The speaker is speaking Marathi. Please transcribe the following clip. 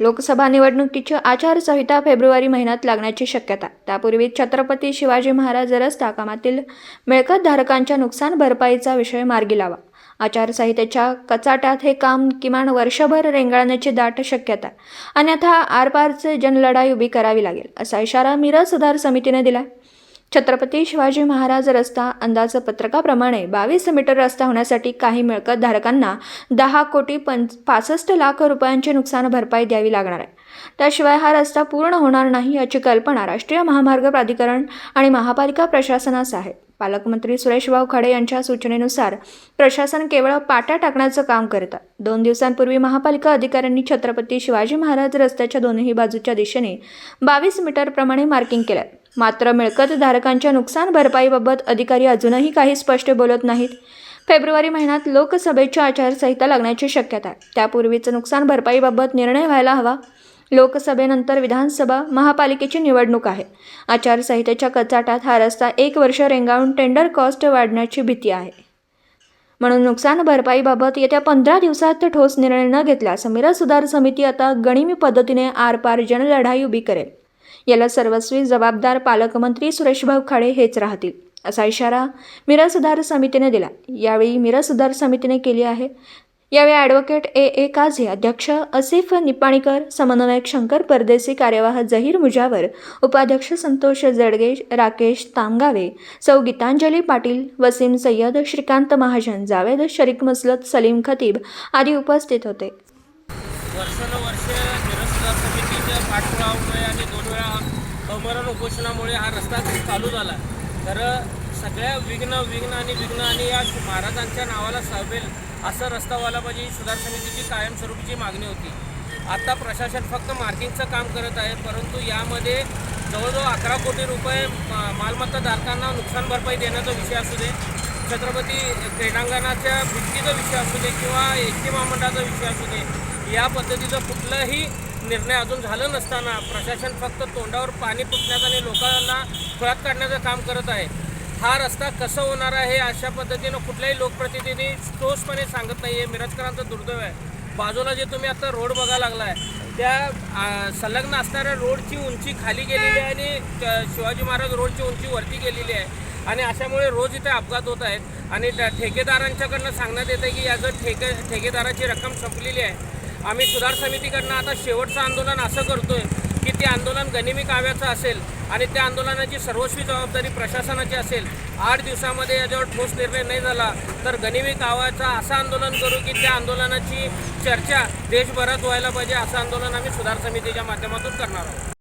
लोकसभा निवडणुकीची आचारसंहिता फेब्रुवारी महिन्यात लागण्याची शक्यता. त्यापूर्वी छत्रपती शिवाजी महाराज रस्ता कामातील मिळकतधारकांच्या नुकसान भरपाईचा विषय मार्गी लावा. आचारसंहितेच्या कचाट्यात हे काम किमान वर्षभर रेंगाळण्याची दाट शक्यता. अन्यथा आरपारचे जनलढाई उभी करावी लागेल असा इशारा मिरज सुधार समितीने दिला. छत्रपती शिवाजी महाराज रस्ता अंदाजपत्रकाप्रमाणे बावीस मीटर रस्ता होण्यासाठी काही मिळकतधारकांना दहा कोटी पंच पासष्ट लाख रुपयांची नुकसान भरपाई द्यावी लागणार आहे. त्याशिवाय हा रस्ता पूर्ण होणार नाही याची कल्पना राष्ट्रीय महामार्ग प्राधिकरण आणि महापालिका प्रशासनास आहे. पालकमंत्री सुरेशभाऊ खडे यांच्या सूचनेनुसार प्रशासन केवळ पाट्या टाकण्याचं काम करतात दोन दिवसांपूर्वी महापालिका अधिकाऱ्यांनी छत्रपती शिवाजी महाराज रस्त्याच्या दोन्ही बाजूच्या दिशेने बावीस मीटरप्रमाणे मार्किंग केलं मात्र मिळकतधारकांच्या नुकसान भरपाईबाबत अधिकारी अजूनही काही स्पष्ट बोलत नाहीत. फेब्रुवारी महिन्यात लोकसभेच्या आचारसंहिता लागण्याची शक्यता आहे. त्यापूर्वीच नुकसान भरपाईबाबत निर्णय व्हायला हवा. लोकसभेनंतर विधानसभा महापालिकेची निवडणूक आहे. आचारसंहितेच्या कचाटात हा रस्ता एक वर्ष रेंगाळून टेंडर कॉस्ट वाढण्याची भीती आहे. म्हणून नुकसान भरपाईबाबत येत्या पंधरा दिवसात ठोस निर्णय न घेतल्यास समिरा सुधार समिती आता गणिमी पद्धतीने आरपार जनलढाई उभी करेल. याला सर्वस्वी जबाबदार पालकमंत्री सुरेशभाऊ खाडे हेच राहतील असा इशारा मिरज सुधार समितीने दिला. यावेळी मिरज सुधार समितीने केली आहे. यावेळी ॲडव्होकेट ए. ए. काझे अध्यक्ष असिफ निपाणीकर समन्वयक शंकर परदेसी कार्यवाह जहीर मुजावर उपाध्यक्ष संतोष जडगे राकेश तामगावे सौ गीतांजली पाटील वसीम सय्यद श्रीकांत महाजन जावेद शरीक मसलत सलीम खतीब आदी उपस्थित होते वर्षानुवर्ष मिरज सुधार समितीच्या पाठपुरावामुळे आणि दोन वेळा अमरण उपोषणामुळे हा रस्ता चालू झाला. तर सगळ्या विघ्न विघ्न आणि विघ्न आणि या महाराजांच्या नावाला सावेल असा रस्ता व्हायला पाहिजे ही सुधार समितीची कायमस्वरूपीची मागणी होती. आता प्रशासन फक्त मार्किंगचं काम करत आहे परंतु यामध्ये जवळजवळ अकरा कोटी रुपये मालमत्ता धारकांना नुकसान भरपाई देण्याचा विषय असू दे छत्रपती क्रीडांगणाच्या भिंतीचा विषय असू दे किंवा एस टी महामंडळाचा विषय असू दे या पद्धतीचं कुठलंही निर्णय अजून झालं नसताना प्रशासन फक्त तोंडावर पाणी फुटण्याचं आणि लोकांना खुळात काढण्याचं काम करत आहे. हा रस्ता कसं होणार आहे अशा पद्धतीनं कुठल्याही लोकप्रतिनिधी ठोसपणे सांगत नाही आहे मिरजकरांचा दुर्दैव आहे. बाजूला जे तुम्ही आता रोड बघायला आहे त्या संलग्न असणाऱ्या रोडची उंची खाली गेलेली आहे आणि शिवाजी महाराज रोडची उंची वरती गेलेली आहे. आणि अशामुळे रोज इथे अपघात होत आहेत. आणि त्या ठेकेदारांच्याकडनं सांगण्यात येतं की याचं ठेके ठेकेदाराची रक्कम संपलेली आहे आम्ही सुधार समितीकडनं आता शेवटचं आंदोलन असं करतोय की ते आंदोलन गनिमी काव्याचं असेल आणि त्या आंदोलनाची सर्वस्वी जबाबदारी प्रशासनाची असेल. आठ दिवसामध्ये याच्यावर ठोस निर्णय नाही झाला तर गनिमी कावाचं असं आंदोलन करू की त्या आंदोलनाची चर्चा देशभरात व्हायला पाहिजे असं आंदोलन आम्ही सुधार समितीच्या माध्यमातून करणार आहोत.